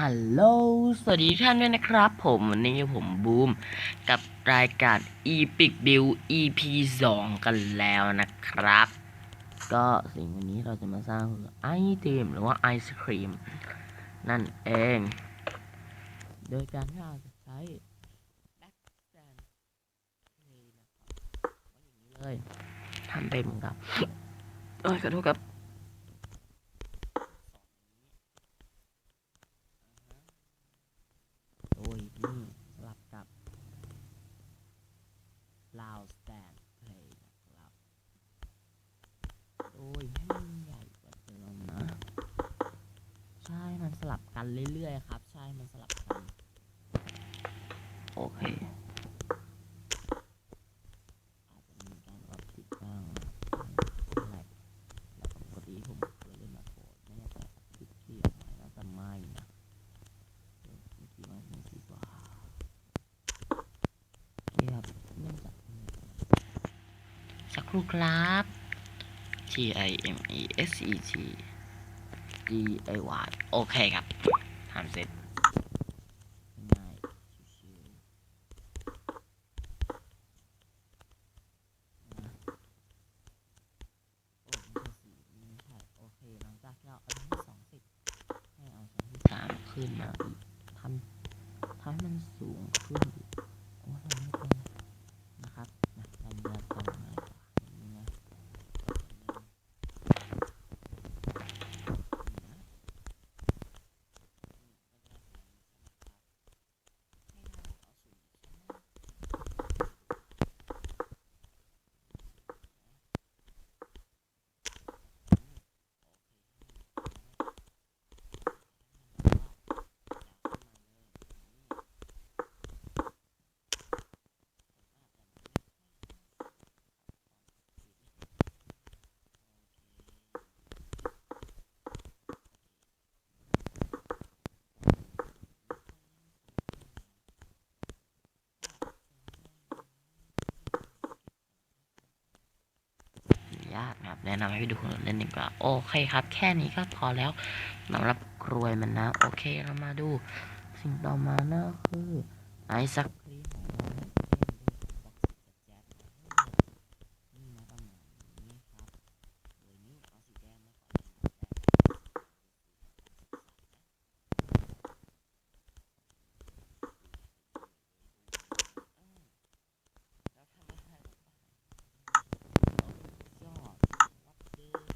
ฮัลโหล สวัสดีท่านด้วยนะครับ ผมวันนี้ผมบูมกับรายการ Epic Build EP 2 กันแล้วนะครับ ก็สิ่งวันนี้เราจะมาสร้างคือไอติมหรือว่าไอศครีม นั่นเอง โดยการที่เราจะใช้ Backstand Play นะครับอย่างนี้เลยทำเป็นเหมือนกับเอ้ยขอโทษครับ โดยนี่สลับกับ Loud Stand Play นะครับ โดยให้มันใหญ่กว่าเดิมนะ ใช่ มันส ลับกันเรื่อยๆครับ ใช่มันสลับกัน โอเค อาจจะมีการปรับติดบ้างนะแหลกแล้วปกติผมเคยเล่นมาก่อนไม่แน่ใจคลิปที่ออกมาน่าจะไม่นะเดี๋ยวเมื่อกี้มันมีกี่บาทโอเคครับเริ่มจากตรงนี้ก่อนสักครู่ครับ T I M E S E T G A Y โอเคครับทำเสร็จง่ายๆชิวๆนะโอ้ไม่ใช่สี่ไม่ใช่โอเคหลังจากที่เราเอาชั้นที่สองเสร็จให้เอาชั้นที่สามขึ้นมาอีกทำทำให้มันสูงขึ้นอีกโอ้ยเราไม่ตรงนะครับนะเราจะตรงไหนกว่าอย่างนี้นะนี่นะให้เราเอาสูงชั้นยากนะครับ แนะนำให้ไปดูคนอื่นเล่นดีกว่า โอเคครับ แค่นี้ก็พอแล้วสำหรับกรวยมันนะ โอเคเรามาดู สิ่งต่อมานะคือไอศครีมของเรานั่นเองโดยของบ็อกซ์กับแจ๊ดนี่นะประมาณนี้ครับโดยนี้เอาสีแดงมาก่อนเลยนะแล้วทำอะไร ยอดวัดเดย์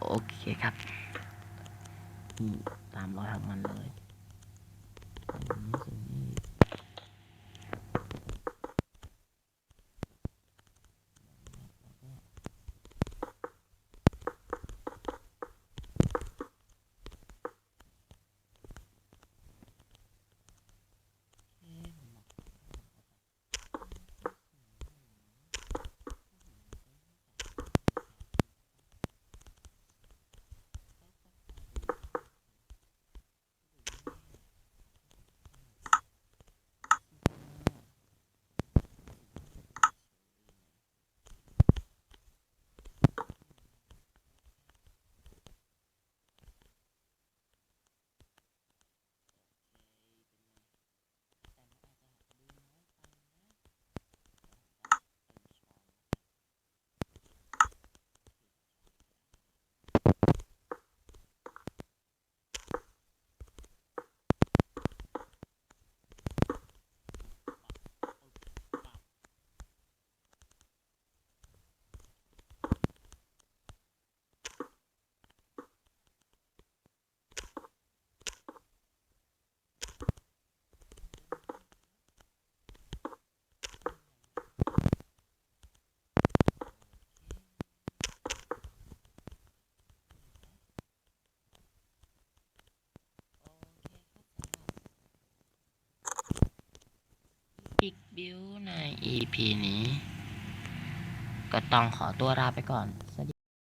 โอเคครับนี่ตามรอยของมันเลย ปิกบิวใน EP นี้ ก็ต้องขอตัวลาไปก่อน